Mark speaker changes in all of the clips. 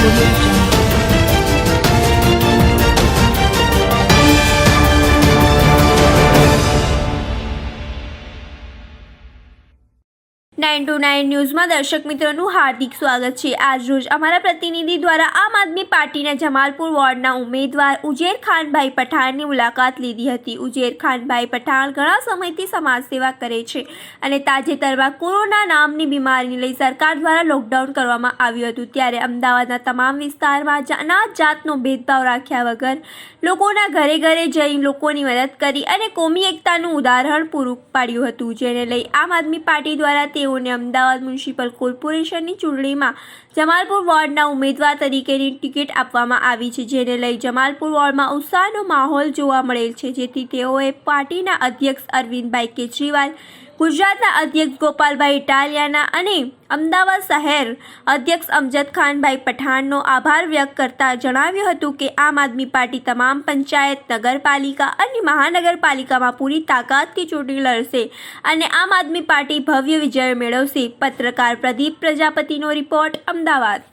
Speaker 1: Absolute.
Speaker 2: Nine two nine ન્યૂઝમાં દર્શક મિત્રોનું હાર્દિક સ્વાગત છે. આજરોજ અમારા પ્રતિનિધિ દ્વારા આમ આદમી પાર્ટીના જમાલપુર વોર્ડના ઉમેદવાર ઉજેર ખાનભાઈ પઠાણની મુલાકાત લીધી હતી. ઉજેર ખાનભાઈ પઠાણ ઘણા સમયથી સમાજ સેવા કરે છે અને તાજેતરમાં કોરોના નામની બીમારીને લઈ સરકાર દ્વારા લોકડાઉન કરવામાં આવ્યું હતું. ત્યારે અમદાવાદના તમામ વિસ્તારમાં અનાજ જાતનો ભેદભાવ રાખ્યા વગર લોકોના ઘરે ઘરે જઈ લોકોની મદદ કરી અને કોમી એકતાનું ઉદાહરણ પૂરું પાડ્યું હતું, જેને લઈ આમ આદમી પાર્ટી દ્વારા તેઓને અમદાવાદ મ્યુનિસિપલ કોર્પોરેશનની ચૂંટણીમાં જમાલપુર વોર્ડના ઉમેદવાર તરીકેની ટિકિટ આપવામાં આવી છે, જેને લઈ જમાલપુર વોર્ડમાં ઉત્સાહનો માહોલ જોવા મળેલ છે, જેથી તેઓએ પાર્ટીના અધ્યક્ષ અરવિંદભાઈ કેજરીવાલ ગુજરાતના અધ્યક્ષ ગોપાલભાઈ ઇટાલિયાના અને અમદાવાદ શહેર અધ્યક્ષ અમજદ ખાનભાઈ પઠાણનો આભાર વ્યક્ત કરતા જણાવ્યું હતું કે આમ આદમી પાર્ટી તમામ પંચાયત નગરપાલિકા અને મહાનગરપાલિકામાં પૂરી તાકાતથી ચૂંટણી લડશે અને આમ આદમી પાર્ટી ભવ્ય વિજય મેળવશે પત્રકાર પ્રદીપ પ્રજાપતિનો રિપોર્ટ અમદાવાદ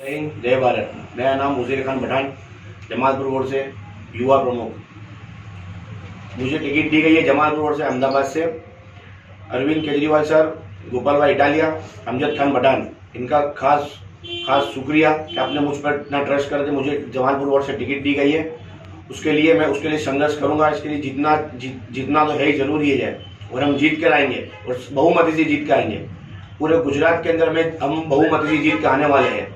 Speaker 3: जय हिंद जय भारत मेरा नाम मुजीर खान पठान जमालपुर रोड से युवा प्रमुख मुझे टिकट दी गई है जमालपुर रोड से अहमदाबाद से अरविंद केजरीवाल सर गोपाल भाई इटालिया अमजद खान पठान इनका खास खास शुक्रिया कि आपने मुझ पर इतना ट्रस्ट करके मुझे जमालपुर वार्ड से टिकट दी गई है। उसके लिए मैं उसके लिए संघर्ष करूँगा इसके लिए जितना जीत, जितना तो है ही ज़रूर ज़रूरी है और हम जीत कर आएँगे और बहुमती से जीत कर आएँगे। पूरे गुजरात के अंदर में हम बहुमती से जीत के आने वाले हैं।